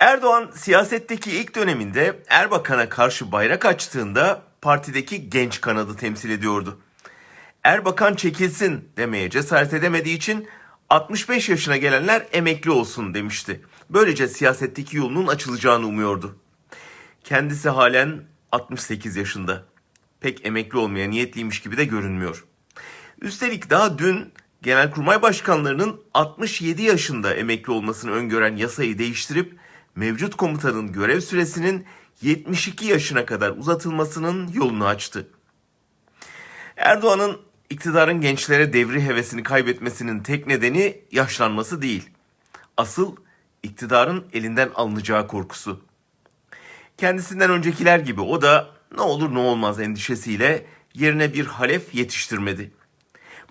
Erdoğan siyasetteki ilk döneminde Erbakan'a karşı bayrak açtığında partideki genç kanadı temsil ediyordu. Erbakan çekilsin demeye cesaret edemediği için 65 yaşına gelenler emekli olsun demişti. Böylece siyasetteki yolunun açılacağını umuyordu. Kendisi halen 68 yaşında. Pek emekli olmaya niyetliymiş gibi de görünmüyor. Üstelik daha dün Genelkurmay Başkanlarının 67 yaşında emekli olmasını öngören yasayı değiştirip mevcut komutanın görev süresinin 72 yaşına kadar uzatılmasının yolunu açtı. Erdoğan'ın iktidarın gençlere devri hevesini kaybetmesinin tek nedeni yaşlanması değil. Asıl iktidarın elinden alınacağı korkusu. Kendisinden öncekiler gibi o da ne olur ne olmaz endişesiyle yerine bir halef yetiştirmedi.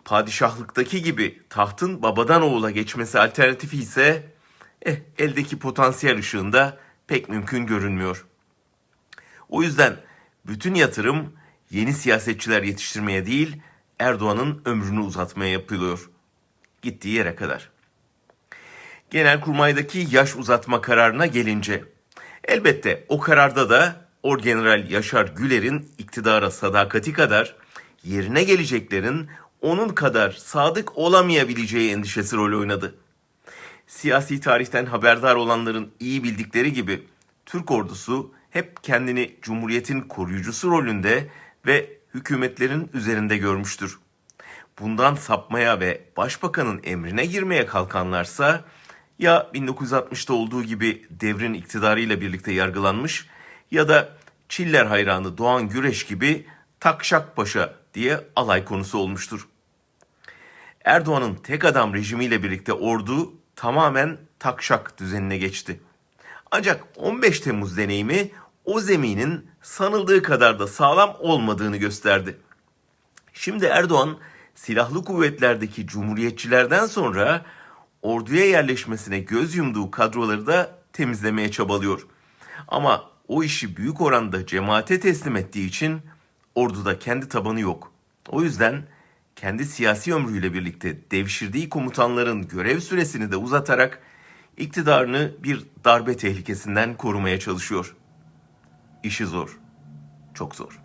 Padişahlıktaki gibi tahtın babadan oğula geçmesi alternatifi ise eh, eldeki potansiyel ışığında pek mümkün görünmüyor. O yüzden bütün yatırım yeni siyasetçiler yetiştirmeye değil Erdoğan'ın ömrünü uzatmaya yapılıyor. Gittiği yere kadar. Genelkurmay'daki yaş uzatma kararına gelince elbette o kararda da Orgeneral Yaşar Güler'in iktidara sadakati kadar yerine geleceklerin onun kadar sadık olamayabileceği endişesi rol oynadı. Siyasi tarihten haberdar olanların iyi bildikleri gibi Türk ordusu hep kendini Cumhuriyet'in koruyucusu rolünde ve hükümetlerin üzerinde görmüştür. Bundan sapmaya ve başbakanın emrine girmeye kalkanlarsa ya 1960'ta olduğu gibi devrin iktidarıyla birlikte yargılanmış ya da Çiller hayranı Doğan Güreş gibi takşak paşa diye alay konusu olmuştur. Erdoğan'ın tek adam rejimiyle birlikte ordu tamamen takşak düzenine geçti. Ancak 15 Temmuz deneyimi o zeminin sanıldığı kadar da sağlam olmadığını gösterdi. Şimdi Erdoğan silahlı kuvvetlerdeki cumhuriyetçilerden sonra orduya yerleşmesine göz yumduğu kadroları da temizlemeye çabalıyor. Ama o işi büyük oranda cemaate teslim ettiği için orduda kendi tabanı yok. O yüzden kendi siyasi ömrüyle birlikte devşirdiği komutanların görev süresini de uzatarak iktidarını bir darbe tehlikesinden korumaya çalışıyor. İşi zor. Çok zor.